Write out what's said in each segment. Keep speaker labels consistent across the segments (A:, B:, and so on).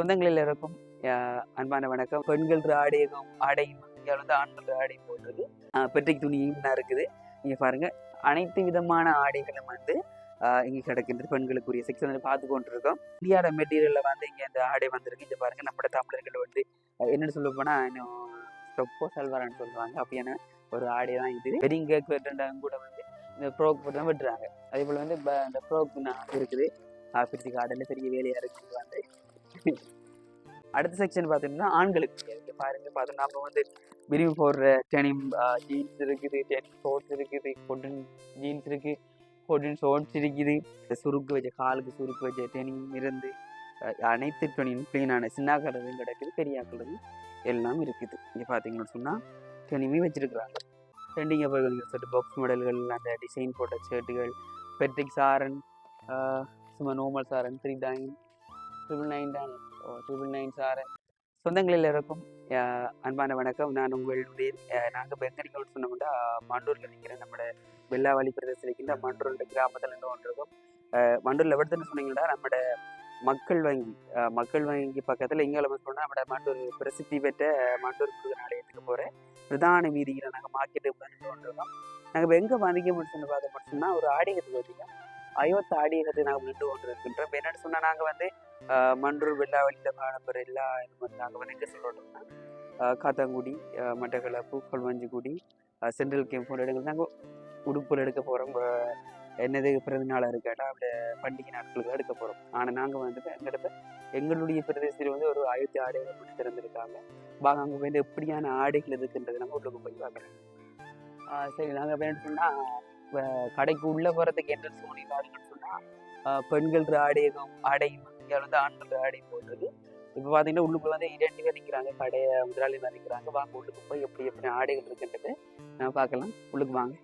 A: சொந்தங்களில் இருக்கும் அன்பான வணக்கம். பெண்கள் ஆடையும் ஆடையும் இங்கே வந்து ஆண்கள் ஆடை போடுறது. பெட்ரிக் துணியும் தான் இருக்குது. இங்கே பாருங்க. அனைத்து விதமான ஆடைகளும் வந்து இங்கே கிடக்கின்றது. பெண்களுக்குரிய செக்ஷன் வந்து பார்த்து கொண்டிருக்கோம். இந்தியாவோட மெட்டீரியலில் வந்து இங்கே இந்த ஆடை வந்திருக்கு. இங்கே பாருங்க நம்மளோட தமிழர்கள் வந்து என்னென்னு சொல்ல போனால் இன்னும் ஸ்டொப்போ சல்வாரான்னு சொல்லுவாங்க. அப்படியான ஒரு ஆடை தான் இது. வெட்டிங் கேக் வெட்டுறாங்க கூட வந்து இந்த ப்ரோக் போட்டு தான் வெட்டுறாங்க. அதே போல் வந்து இந்த ப்ரோக் இருக்குது. ஆஃபீஸுக்கு ஆடல பெரிய வேலையாக இருக்குது வந்து அடுத்த செக்ஷன் பார்த்தீங்கன்னா ஆண்களுக்கு பாருங்க. பார்த்தோம் நம்ம வந்து விரும்பி போடுற டெனிம் ஜீன்ஸ் இருக்குது டெனிம் ஷோர்ட்ஸ் இருக்குது கொட்டன் ஜீன்ஸ் இருக்கு கொட்டன் ஷோர்ட்ஸ் இருக்குது. சுருக்கு வச்ச காலுக்கு சுருக்கு வச்ச டெனிம் இருந்து அனைத்து துணியும் க்ளீனான சின்ன கலரும் கிடக்குது பெரிய கலரும் எல்லாம் இருக்குது. இங்கே பார்த்தீங்கன்னு சொன்னால் டெனிமே வச்சுருக்குறாங்க. ட்ரெண்டிங் செட் பாக்ஸ் மாடல்கள் அந்த டிசைன் போட்ட ஷர்ட்டுகள் பெட்ரிக் சாரன் சும்மா நோமல் சாரன் த்ரீ டைன் ட்ரிபிள் நைன் தான். ஓ ட்ரிபிள் நைன் சார் சொந்தங்களில் இருக்கும் அன்பான வணக்கம். நான் உங்களுடைய நாங்கள் இப்போ சொன்னோம்னா மண்டூரில் நிற்கிறேன் நம்மட வெள்ளாவளி பிரதேசத்தில் இருக்கின்ற மண்டூர் கிராமத்தில் இருந்து ஒன்றிருக்கும் ஆஹ், மண்டூரில் எவ்வளோன்னு சொன்னீங்கன்னா நம்மட மக்கள் வங்கி மக்கள் வங்கி பக்கத்தில் எங்கே சொன்னால் நம்ம மண்டூர் பிரசித்தி பெற்ற மண்டூர் முருகன் ஆலயத்துக்கு போகிற பிரதான வீதியில் நாங்கள் மார்க்கெட்டு கொண்டிருக்கோம் நாங்கள் இப்போ எங்கே வணிகம் முடிச்சுன்னு பார்த்த மட்டும்னா ஒரு ஆடியகத்துக்கு பார்த்தீங்க அயோத்த ஆடியகத்தை நாங்கள் நின்று கொண்டு இருக்கின்றோம் என்னென்னு சொன்னால் நாங்கள் வந்து ஆஹ், மன்றூர் வெள்ளாவளியில் காணப்படுற எல்லா நாங்கள் வந்து எங்கே சொல்கிறோம்னா காத்தாங்குடி மட்டக்களப்பு கொள்வஞ்சிக்குடி சென்ட்ரல் கேம் போன்ற இடங்கள். நாங்கள் உடுப்பில் எடுக்க போகிறோம் என்னது பிறந்த நாளாக இருக்காட்டா அப்படி பண்டிகை நாட்களுக்கு எடுக்க போகிறோம் ஆனால் நாங்கள் வந்து எங்கிட்ட எங்களுடைய பிரதேசத்தில் வந்து ஒரு ஆயிரத்தி ஆடைகள் மட்டும் திறந்திருக்காங்க. வாங்க அங்கே வந்து எப்படியான ஆடைகள் இருக்குன்றது நம்ம உள்ளுக்கு போய் பார்க்கலாம் சரி நாங்கள் என்ன சொன்னால் கடைக்கு உள்ளே போகிறதுக்கு என்ட்ரன்ஸ் பண்ணி பாருங்கன்னு சொன்னால் பெண்கள் ஆடையும் ஆடையும் இங்கே வந்து ஆண்கள் ஆடை போடுறது இப்போ பார்த்தீங்கன்னா உள்ளுக்குள்ள வந்து இரண்டு பேர் நிற்கிறாங்க கடையை முதலாளி தான் நிற்கிறாங்க வாங்க உள்ளுக்கு போய் எப்படி எப்படி ஆடைகள் இருக்குன்றது நான் பார்க்கலாம். உள்ளுக்கு வாங்க.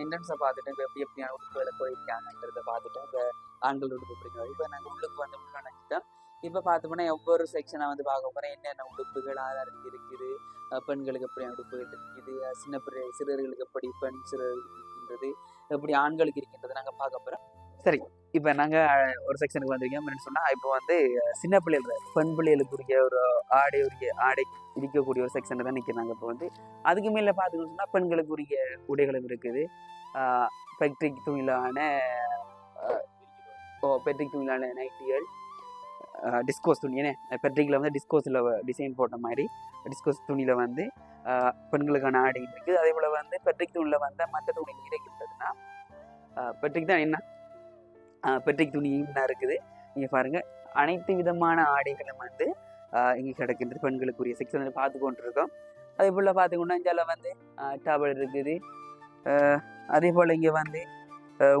A: என்ட்ரன்ஸை பார்த்துட்டு இப்போ எப்படி எப்படியான உடுப்புகளை போயிருக்காங்கன்றதை பார்த்துட்டு அந்த ஆண்கள் உடுப்பு பிடிக்கும் இப்போ நாங்கள் உள்ளுக்கு வந்து உள்ள நினைச்சிட்டோம் இப்போ பார்த்தோம்னா ஒவ்வொரு செக்ஷனாக வந்து பார்க்க போகிறேன் என்னென்ன உடுப்புகள் ஆதாரம் இருக்குது? பெண்களுக்கு எப்படி உடுப்புகள் இருக்குது? சின்ன பிள்ளை சிறுவர்களுக்கு எப்படி பெண் சிறுவர்களுக்கு இருக்கின்றது? எப்படி ஆண்களுக்கு இருக்கின்றது நாங்கள் பார்க்க போகிறோம் சரி இப்போ நாங்கள் ஒரு செக்ஷனுக்கு வந்திருக்கோம். அப்படின்னு சொன்னால் இப்போ வந்து சின்ன பிள்ளைகள் பெண் பிள்ளைகளுக்குரிய ஒரு ஆடை உரிய ஆடை இருக்கக்கூடிய ஒரு செக்ஷனில் தான் நிற்கிறாங்க இப்போ வந்து. அதுக்கு மேலே பார்த்துக்கணும்னு சொன்னால் பெண்களுக்குரிய உடைகளும் இருக்குது. பெட்ரிக் துணிலான ஓ பெட்ரிக் துணிலான நைட்டிகள் டிஸ்கோஸ் துணி ஏன்னா பெட்ரிக்கில் வந்து டிஸ்கோஸில் டிசைன் போட்ட மாதிரி டிஸ்கோஸ் துணியில் வந்து பெண்களுக்கான ஆடை இருக்குது அதே போல் வந்து பெட்ரிக் துணியில் வந்து மற்ற துணி இருக்கின்றதுன்னா பெட்ரிக் தான் என்ன? பெட்ரிக் துணியும் தான் இருக்குது. நீங்கள் பாருங்கள் அனைத்து விதமான ஆடைகளும் வந்து இங்கே கிடக்கின்றது பெண்களுக்குரிய செக்ஷன் வந்து பார்த்து கொண்டிருக்கோம். அதே போல் பார்த்திங்கன்னா இதில் வந்து டவல் இருக்குது. அதே போல் இங்கே வந்து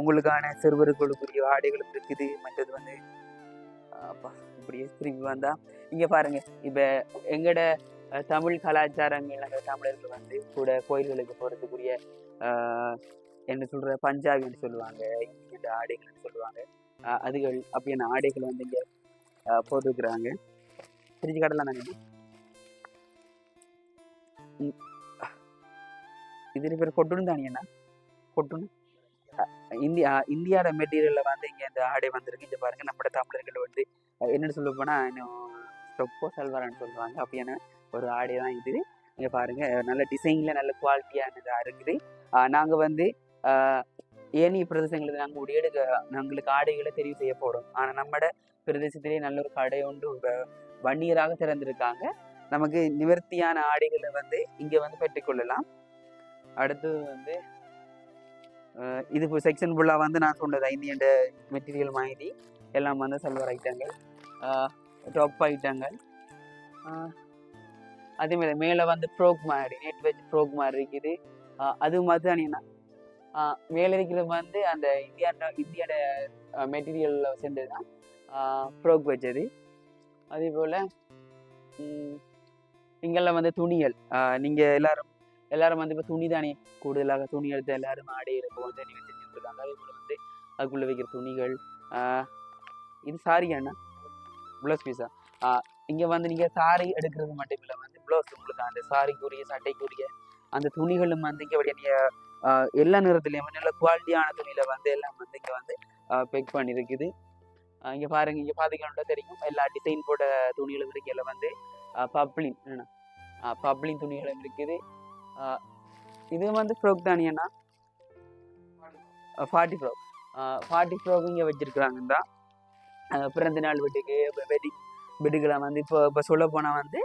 A: உங்களுக்கான சிறுவர்களுக்குரிய ஆடைகளும் இருக்குது. மற்றது வந்து அப்பா. அப்படியே திரும்பி வந்தா இங்கே பாருங்க இப்போ எங்களோட தமிழ் கலாச்சாரங்கள் அந்த தமிழர்கள் வந்து கூட கோயில்களுக்கு போகிறதுக்குரிய என்ன சொல்கிற பஞ்சாபின்னு சொல்லுவாங்க இந்த ஆடைகள்னு சொல்லுவாங்க. அதுகள் அப்படியான ஆடைகள் வந்து இங்கே போட்டுருக்குறாங்க. திருச்சி கடலாம் நாங்கள் இதில் பேர் கொட்டுன்னு தானியண்ணா கொட்டுன்னு? இந்தியா இந்தியாவோட மெட்டீரியலில் வந்து இங்கே இந்த ஆடை வந்திருக்கு. இங்கே பாருங்கள் நம்மளோட தமிழர்கள் வந்து என்னன்னு சொல்ல போனால் இன்னும் ஸ்டொப்போ சல்வாரான்னு சொல்லுவாங்க. அப்படியான ஒரு ஆடை தான் இது. இங்கே பாருங்க நல்ல டிசைனில் நல்ல குவாலிட்டியானதாக இருக்குது. நாங்கள் வந்து அஹ், ஏனைய பிரதேசங்களுக்கு நாங்கள் உடையடு எடுக்க நாங்களுக்கு ஆடைகளை தெரிவு செய்ய போகிறோம் ஆனால் நம்மட பிரதேசத்திலே நல்ல ஒரு கடை ஒன்று வன்னியராக திறந்திருக்காங்க. நமக்கு நிவர்த்தியான ஆடைகளை வந்து இங்கே வந்து பெற்றுக்கொள்ளலாம் அடுத்து வந்து இது செக்ஷன் ஃபுல்லாக வந்து நான் சொன்னது இந்தியன் மெட்டீரியல் மாதிரி எல்லாம் வந்து சல்வார் ஐட்டங்கள். ட்ராப் ஆகிட்டாங்க அதேமாதிரி அதே மாதிரி மேலே வந்து ப்ரோக் மாதிரி நெட் வச்சு ப்ரோக் மாதிரி இருக்குது. அது மாதிரி தானேண்ணா மேலே இருக்கிறது வந்து அந்த இந்தியா இந்தியோட மெட்டீரியலில் சேர்ந்தது தான். ப்ரோக் வச்சது அதே. போல் இங்கெல்லாம் வந்து துணிகள். நீங்கள் எல்லாரும் எல்லாரும் வந்து இப்போ துணி தானே கூடுதலாக துணி எடுத்து எல்லாரும் ஆடையில் போகும் தண்ணி வச்சுருக்காங்க அதே போல் வந்து அதுக்குள்ளே வைக்கிற துணிகள் ஆஹ் இது சாரி அண்ணா. ப்ளவுஸ் பீஸா இங்கே வந்து நீங்கள் சாரி எடுக்கிறது மட்டும் இல்லை வந்து ப்ளவுஸ் உங்களுக்கு அந்த சாரிக்குரிய சட்டைக்குரிய அந்த துணிகளும் வந்து இங்கே அப்படியே எல்லா நிறத்துலையும் நல்ல குவாலிட்டியான துணியில் வந்து எல்லாம் வந்து இங்கே வந்து பெக் பண்ணியிருக்குது இங்கே பாருங்கள் பாருங்க பார்த்தீங்கன்னா தெரியும். எல்லா டிசைன் போட்ட துணிகளும் இருக்கையில் எல்லாம் வந்து பப்ளின் என்ன? பப்ளின் துணிகளும் இருக்குது. இது வந்து ஃப்ரோக் தானியன்னா ஃபார்ட்டி ஃப்ரோக் ஃபார்ட்டி ஃப்ரோக் இங்கே வச்சுருக்குறாங்க தான் பிறந்த நாள் வீட்டுக்கு வெட்டிங் வீட்டுக்கெல்லாம் வந்து இப்போ இப்போ சொல்ல போனால் வந்து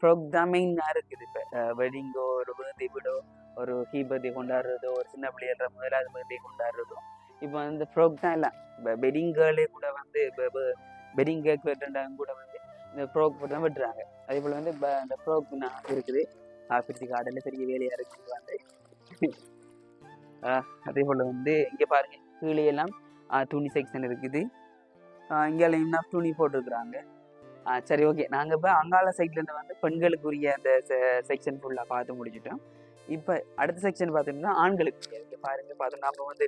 A: ப்ரோக்ராமிங்காக மெயினாக இருக்குது இப்போ. வெட்டிங்கோ ஒரு பர்த்டே வீடோ ஒரு ஹீபதி கொண்டாடுறதோ ஒரு சின்ன பிள்ளைகள முதலாவது பர்த்டே கொண்டாடுறதோ இப்போ வந்து ஃப்ரோக் தான் இல்லை. இப்போ வெட்டிங் கேர்ளே கூட வந்து இப்போ வெட்டிங் கேக் வெட்டுறாங்க கூட வந்து இந்த ஃப்ரோக் போட்டு தான் வெட்டுறாங்க. அதே போல் வந்து இப்போ அந்த ப்ரோக் நான் இருக்குது. ஆஃபீஸு கார்டனில் பெரிய வேலையாக இருக்குது வந்து. அதே போல் வந்து இங்கே பாருங்கள் கீழே எல்லாம் துணி செக்ஷன் இருக்குது. இங்கே என்ன துணி போட்டிருக்கிறாங்க? சரி ஓகே. நாங்கள் இப்போ அங்காள சைட்லேருந்து வந்து பெண்களுக்குரிய அந்த செக்ஷன் ஃபுல்லாக பார்த்து முடிச்சிட்டோம். இப்போ அடுத்த செக்ஷன் பார்த்தீங்கன்னா ஆண்களுக்கு இங்கே பாருங்க. பார்த்தோம்னா நம்ம வந்து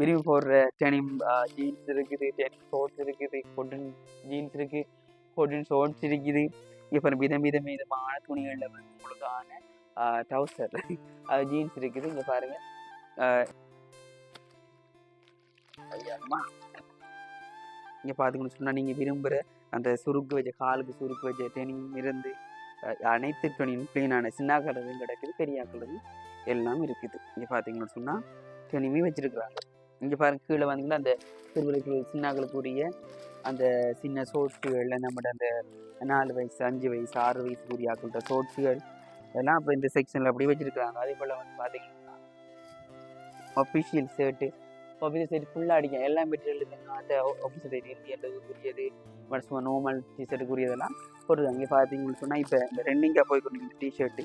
A: விரும்பி போடுற டெனிம் ஜீன்ஸ் இருக்குது. டெனிம் ஷோர்ட்ஸ் இருக்குது. கொட்டன் ஜீன்ஸ் இருக்குது கொட்டன் ஷோர்ட்ஸ் இருக்குது. இப்போ விதம் விதம் விதமான துணிகளில் வந்து உங்களுக்கான ட்ரௌசர் ஜீன்ஸ் இருக்குது. இங்கே பாருங்க. ஐயாம்மா இங்கே பார்த்தீங்கன்னு சொன்னால் நீங்கள் விரும்புகிற அந்த சுருக்கு வச்ச காலுக்கு சுருக்கு வச்ச டெனியும் இருந்து அனைத்து டெனியும் க்ளீனான சின்ன கலரும் கிடைக்குது பெரிய கலரும் எல்லாம் இருக்குது. இங்கே பார்த்தீங்கன்னு சொன்னால் டெனியுமே வச்சுருக்குறாங்க. இங்கே பாருங்க கீழே வந்தீங்கன்னா அந்த சிறுவர்களுக்கு சின்னாக்களுக்குரிய அந்த சின்ன சோட்ஸுகள் நம்மட அந்த நாலு வயசு அஞ்சு வயசு ஆறு வயசுக்குரிய ஆக்கள்கிட்ட சோட்ஸுகள் இதெல்லாம் இப்போ இந்த செக்ஷனில் அப்படியே வச்சுருக்காங்க அதே போல் வந்து பார்த்தீங்கன்னா ஒஃபிஷியல் ஷர்ட்டு ஒஃபிஷியல் ஷர்ட் ஃபுல்லாக அடிக்கும் எல்லா மெட்டீரியல் அந்த ஒஃபிஷியல் ஷர்ட் இந்தியன்றதுக்குரியது சும்மா நார்மல் டிஷர்ட்டுக்குரியதெல்லாம் போட்டுருக்காங்க இங்கே பார்த்தீங்கன்னு சொன்னால் இப்போ இந்த ரெண்டிங்காக போய் கொண்டு டிஷர்ட்டு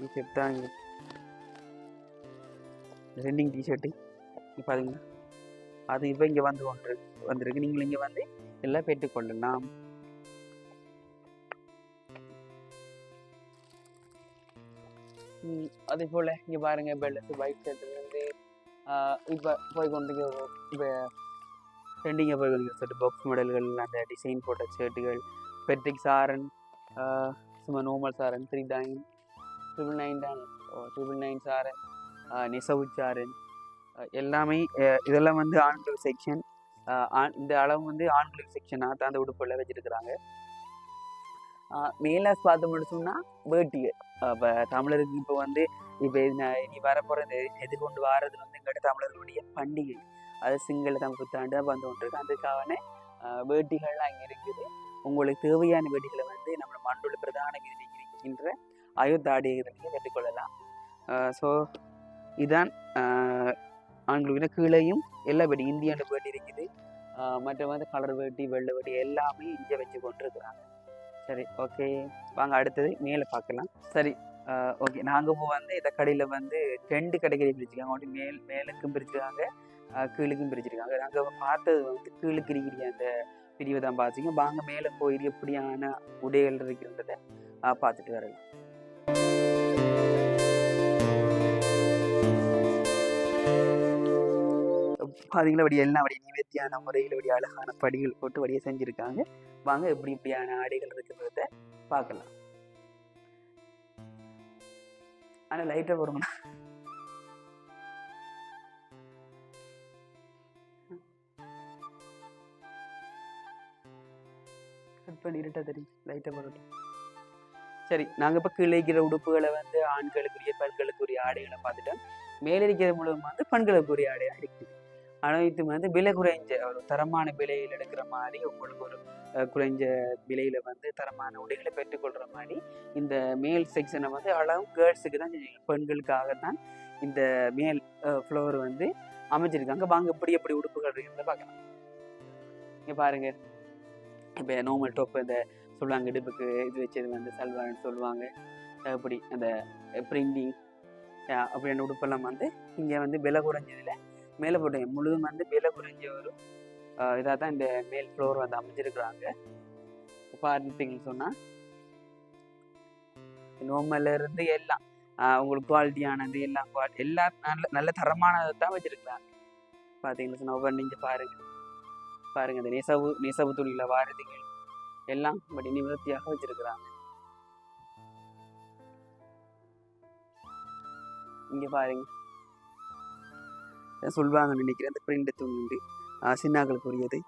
A: டிஷர்ட் தான் இது. ரெண்டிங் டிஷர்ட்டு இங்கே பார்த்தீங்கன்னா அது இப்போ இங்கே வந்து ஒன்று வந்திருக்கு. நீங்கள் இங்கே வந்து எல்லாம் பெற்றுக்கொள்ளலாம் ம், அதே போல் இங்கே பாருங்க பெல்ட் பைக் ஷர்ட்டு இப்போ போய் கொண்டு இப்போ ட்ரெண்டிங்காக போய் கொண்டு ஷர்ட் பாக்ஸ் மாடல்கள் அந்த டிசைன் போட்ட ஷர்ட்டுகள் பெட்ரிக் சாரன் சும்மா நோமல் சாரன் த்ரீ நைன் ட்ரிபிள் நைன் தான். ட்ரிபிள் நைன் சாரன் நெசவு சாரன் எல்லாமே இதெல்லாம் வந்து ஆண்கள் செக்ஷன் இந்த அளவு வந்து ஆண்கள் செக்ஷனாக தான் அந்த உடுப்பில் வச்சிருக்கிறாங்க. மேலே பார்த்து முடிச்சோம்னா வேட்டிகை இப்போ தமிழருக்கு இப்போ வந்து இப்போ இனி வரப்போகிற இந்த எதிர்கொண்டு வாரது வந்து எங்கள்கிட்ட தமிழர்களுடைய பண்டிகை அது சிங்கள தமிழ் புத்தாண்டு தான் வந்து கொண்டிருக்கு அதுக்கான வேட்டிகள்லாம் இங்கே இருக்குது. உங்களுக்கு தேவையான வேட்டிகளை வந்து நம்ம மண்டுள்ள பிரதான வீதி இருக்கின்ற அயோத்தாடிகளில் கற்றுக்கொள்ளலாம் ஸோ இதான் ஆண்களுக்கு கீழேயும் எல்லா வேட்டி இந்தியாவில் வேட்டி இருக்குது. மற்ற வந்து கலர் வேட்டி வெள்ளை வேட்டி எல்லாமே இங்கே வச்சு கொண்டிருக்கிறாங்க. சரி ஓகே வாங்க அடுத்தது மேலே பார்க்கலாம். சரி ஓகே நாங்கள் இப்போ வந்து இந்த கடையில் வந்து ரெண்டு கடைகளையும் பிரிச்சுருக்காங்க. ஒன்று மேல் மேலுக்கும் பிரிச்சிருக்காங்க கீழுக்கும் பிரிச்சிருக்காங்க. நாங்கள் பார்த்தது வந்து கீழுக்கு இருக்கிற அந்த பிரிவை தான் பார்த்தீங்க வாங்க மேலே போய் எப்படியான உடைகள் இருக்கின்றத பார்த்துட்டு வரலாம். பாதிகளை அப்படி எல்லாம் அப்படி நிவர்த்தியான முறையில் அப்படி அழகான படிகள் போட்டு வழியை செஞ்சுருக்காங்க. வாங்க எப்படி இப்படியான ஆடைகள் இருக்கிறத பார்க்கலாம். ஆனால் லைட்டாக போடுங்கண்ணா. கட் பண்ணி இருட்டா தெரியும். லைட்டாக போடட்டும். சரி நாங்கள் இப்போ கீழே உடுப்புகளை வந்து ஆண்களுக்குரிய பெண்களுக்குரிய ஆடைகளை பார்த்துட்டோம் மேலே இருக்கிறது மூலம் வந்து பெண்களுக்குரிய ஆடையாக இருக்குது. அனைத்து வந்து விலை குறைஞ்ச ஒரு தரமான விலையில் எடுக்கிற மாதிரி உங்களுக்கு ஒரு குறைஞ்ச விலையில் வந்து தரமான உடைகளை பெற்றுக்கொள்கிற மாதிரி இந்த மேல் செக்ஷனை வந்து அளவு கேர்ள்ஸுக்கு தான் பெண்களுக்காக தான் இந்த மேல் ஃப்ளோர் வந்து அமைச்சிருக்காங்க வாங்க இப்படி எப்படி உடுப்புகள் இருக்கிறத பார்க்கலாம். இங்கே பாருங்க. இப்போ நார்மல் டோப் இந்த சொல்லுவாங்க இடுப்புக்கு இது வச்சது வந்து சல்வார்னு சொல்லுவாங்க. அப்படி இப்படி அந்த பிரிண்டிங் அப்படியான உடுப்பெல்லாம் வந்து இங்கே வந்து விலை குறைஞ்சதில் மேலே போட்டு முழுதும் வந்து விலை குறைஞ்ச ஒரு இதாக தான் இந்த மேல் ஃப்ளோர் வந்து அமைச்சிருக்கிறாங்க பார்த்தீங்கன்னு சொன்னால் நோமலேருந்து இருந்து எல்லாம் உங்களுக்கு குவாலிட்டியானது எல்லாம் குவாலிட்டி எல்லா நல்ல நல்ல தரமானதை தான் வச்சிருக்கிறாங்க. பார்த்தீங்கன்னு சொன்னால் ஒவ்வொரு நீங்கள் பாருங்க. பாருங்க இந்த நெசவு நெசவு துணியில் வாரதிகள் எல்லாம் படி நிவர்த்தியாக வச்சிருக்கிறாங்க. இங்க பாருங்க. சொல்வாங்கன்னு நினைக்கிறேன். அந்த பிரிண்ட் துணி சின்னாக்களுக்கு உரியது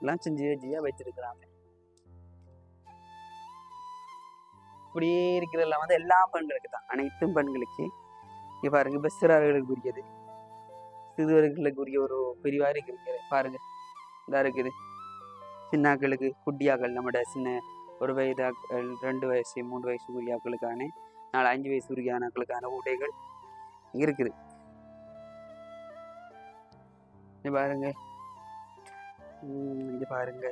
A: எல்லாம் செஞ்சு வச்சியா வச்சிருக்கிறாங்க இப்படியே இருக்கிறதெல்லாம் வந்து எல்லா பெண்களுக்கு தான் அனைத்தும் பெண்களுக்கு. இங்கே பாருங்கள் பெஸ்டர்களுக்கு உரியது சிறுவர்களுக்கு உரிய ஒரு பிரிவாக இருக்குது பாருங்க. இதாக இருக்குது. சின்னாக்களுக்கு குட்டியாக்கள் நம்மட சின்ன ஒரு வயதாக்கள் ரெண்டு வயசு மூன்று வயசு உரியாக்களுக்கான நாலு அஞ்சு வயசு உரியானாக்களுக்கான உடைகள் இருக்குது. இது பாருங்க. உம் பாருங்க.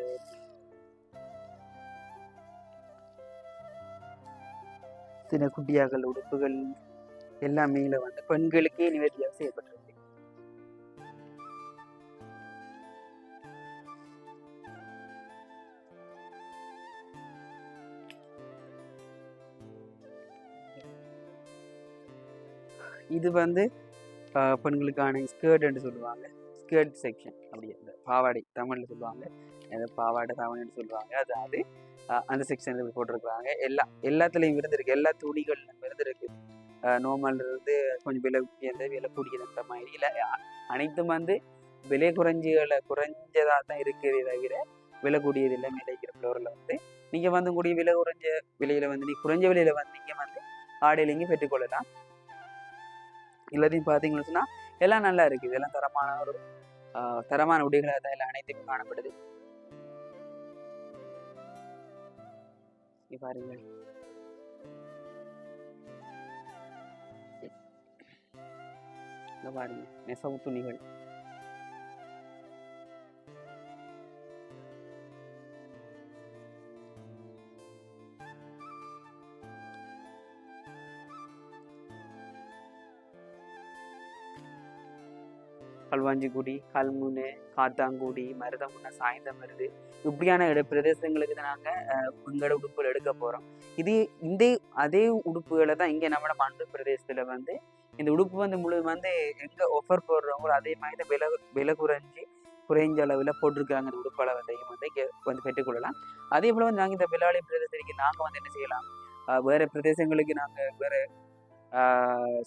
A: சின்ன குட்டியாக்கள் உடுப்புகள் எல்லாமே இதுல வந்து பெண்களுக்கே நிவர்த்தியாக செய்யப்பட்டிருக்கு. இது வந்து ஆஹ், பெண்களுக்கான ஸ்கர்ட் என்று சொல்லுவாங்க. ஸ்கர்ட் செக்ஷன் அப்படி அந்த பாவாடை தமிழ்ல சொல்லுவாங்க. அந்த பாவாடை தாவணின்னு சொல்லுவாங்க. அதாவது ஆஹ், அந்த செக்ஷனில் போட்டிருக்கிறாங்க. எல்லா எல்லாத்துலேயும் இருந்திருக்கு எல்லா துணிகள்லையும் இருந்திருக்கு நோமல் இருந்து கொஞ்சம் விலை எந்த விலை கூடியதுன்ற மாதிரி இல்லை. அனைத்தும் வந்து விலை குறைஞ்சிகளை குறைஞ்சதாக தான் இருக்கிறதே தவிர விலை கூடியது இல்லை நிலைக்கிற ஃப்ளோரில் வந்து நீங்கள் வந்து கூடிய விலை குறைஞ்ச விலையில வந்து நீ குறைஞ்ச விலையில வந்து நீங்கள் வந்து ஆடையில இங்கே பெற்றுக்கொள்ளலாம். எல்லாத்தையும் பார்த்தீங்கன்னு சொன்னால் எல்லாம் நல்லா இருக்குது எல்லாம் தரமான ஒரு ஆஹ், தரமான உடைகளாக தான் எல்லாம் அனைத்துக்கும் காணப்படுது. பாருங்கள். பாருங்க நெசவு துணிகள். கல்வாஞ்சிக்குடி கல்முனு காத்தாங்குடி மருதமுனை சாய்ந்தமருது இப்படியான இட பிரதேசங்களுக்கு தான் நாங்கள் எங்களோட உடுப்புகள் எடுக்க போகிறோம் இது இந்த அதே உடுப்புகளை தான் இங்கே நம்மளோட மண்டு பிரதேசத்தில் வந்து இந்த உடுப்பு வந்து முழு வந்து எங்கே ஆஃபர் போடுறவங்களோ அதே மாதிரி தான் விலை விலை குறைஞ்சி குறைஞ்ச அளவில் போட்டிருக்காங்க இந்த உடுப்பு அளவையும் வந்து இங்கே வந்து பெற்றுக்கொள்ளலாம் அதே போல் வந்து நாங்கள் இந்த விலாளி பிரதேசத்துக்கு நாங்கள் வந்து என்ன செய்யலாம்? வேறு பிரதேசங்களுக்கு நாங்கள் வேற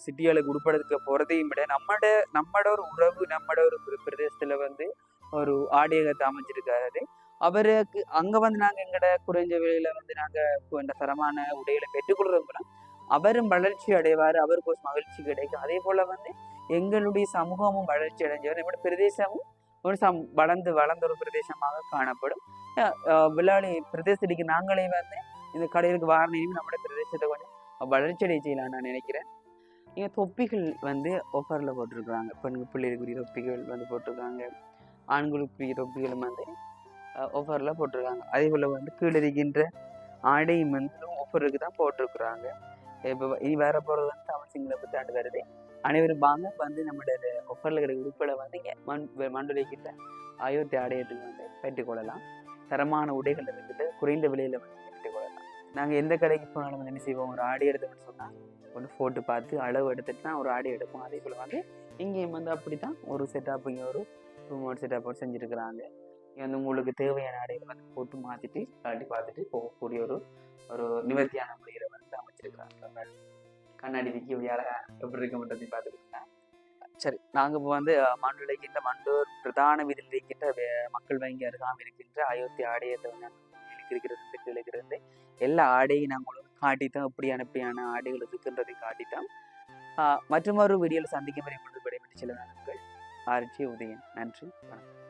A: சிட்டிகளுக்கு உட்படுத்த போகிறதையும் விட நம்மட நம்மட ஒரு உறவு நம்மட ஒரு பிர- வந்து ஒரு ஆடியகத்தை அமைஞ்சிருக்காரு அவருக்கு அங்கே வந்து நாங்கள் எங்கட குறைஞ்ச விலையில வந்து நாங்கள் இந்த தரமான உடைகளை பெற்றுக்கொள்றோம்னா அவரும் வளர்ச்சி அடைவார் அவருக்கு ஒரு மகிழ்ச்சி கிடைக்கும். அதே போல் வந்து எங்களுடைய சமூகமும் வளர்ச்சி அடைஞ்சவர் நம்மளோட பிரதேசமும் ஒரு சம் வளர்ந்து வளர்ந்த ஒரு பிரதேசமாக காணப்படும். அஹ் விழாளி பிரதேசத்துக்கு நாங்களே வந்து இந்த கடைகளுக்கு வாரணையும் நம்மளோட பிரதேசத்தை கொஞ்சம் வளர்ச்சி அடைய செய்யலாம் நான் நினைக்கிறேன். இங்கே தொப்பிகள் வந்து ஆஃபரில் போட்டிருக்கிறாங்க. பெண்கள் பிள்ளைகளுக்குரிய தொப்பிகள் வந்து போட்டிருக்காங்க. ஆண்களுக்குரிய தொப்பிகளும் வந்து ஆஃபரில் போட்டிருக்காங்க. அதே போல் வந்து கீழே இருக்கின்ற ஆடையும் வந்து ஆஃபருக்கு தான் போட்டிருக்கிறாங்க. இப்போ இனி வேற போகிறது வந்து தமிழ் சிங்கள புத்தாண்டு வருது அனைவரும் வாங்க வந்து நம்மளோட ஒஃபரில் கிடைக்கிற உறுப்பில் வந்து இங்கே மண் மண்டுரை கிட்ட அயோத்தி ஆடையத்துக்கு வந்து பெற்றுக்கொள்ளலாம் தரமான உடைகள் இருக்குது குறைந்த விலையில் வந்து நாங்கள் எந்த கடைக்கு போனாலும் என்ன செய்வோம்? ஒரு ஆடி எடுத்தோம்னு சொன்னால் ஒன்று ஃபோட்டோ பார்த்து அளவு எடுத்துட்டு தான் ஒரு ஆடி எடுப்போம். அதே போல் வந்து இங்கேயும் வந்து அப்படி தான் ஒரு செட்டப் இங்கே ஒரு ரூமோட் செட்டப் போட்டு செஞ்சுருக்கிறாங்க. இங்கே வந்து உங்களுக்கு தேவையான ஆடைகளை வந்து போட்டு மாற்றிட்டு கழட்டி பார்த்துட்டு போகக்கூடிய ஒரு ஒரு நிவர்த்தியான முறையில் வந்து அமைச்சிருக்கிறாங்க கண்ணாடி விக்கி அழகாக எப்படி இருக்க மட்டும் பார்த்துக்கிட்டா சரி நாங்கள் இப்போ வந்து மண்டூர் இருக்கின்ற மண்டூர் பிரதான வீதியில் இருக்கின்ற மக்கள் வங்கி அருகாமல் இருக்கின்ற அயோத்தி ஆடையத்தை வந்து இருக்கிறது கீழே எல்லா ஆடையும் நாங்கள் உங்களுக்கு காட்டித்தான் இப்படியான இப்படியான ஆடைகள் இருக்குன்றதை காட்டித்தான். மற்றொரு வீடியோவில் சந்திக்கும் வரை உங்களுக்கு விடைபெற்று சில நாட்கள் ஆர்ஜி உதயன் நன்றி. வணக்கம்.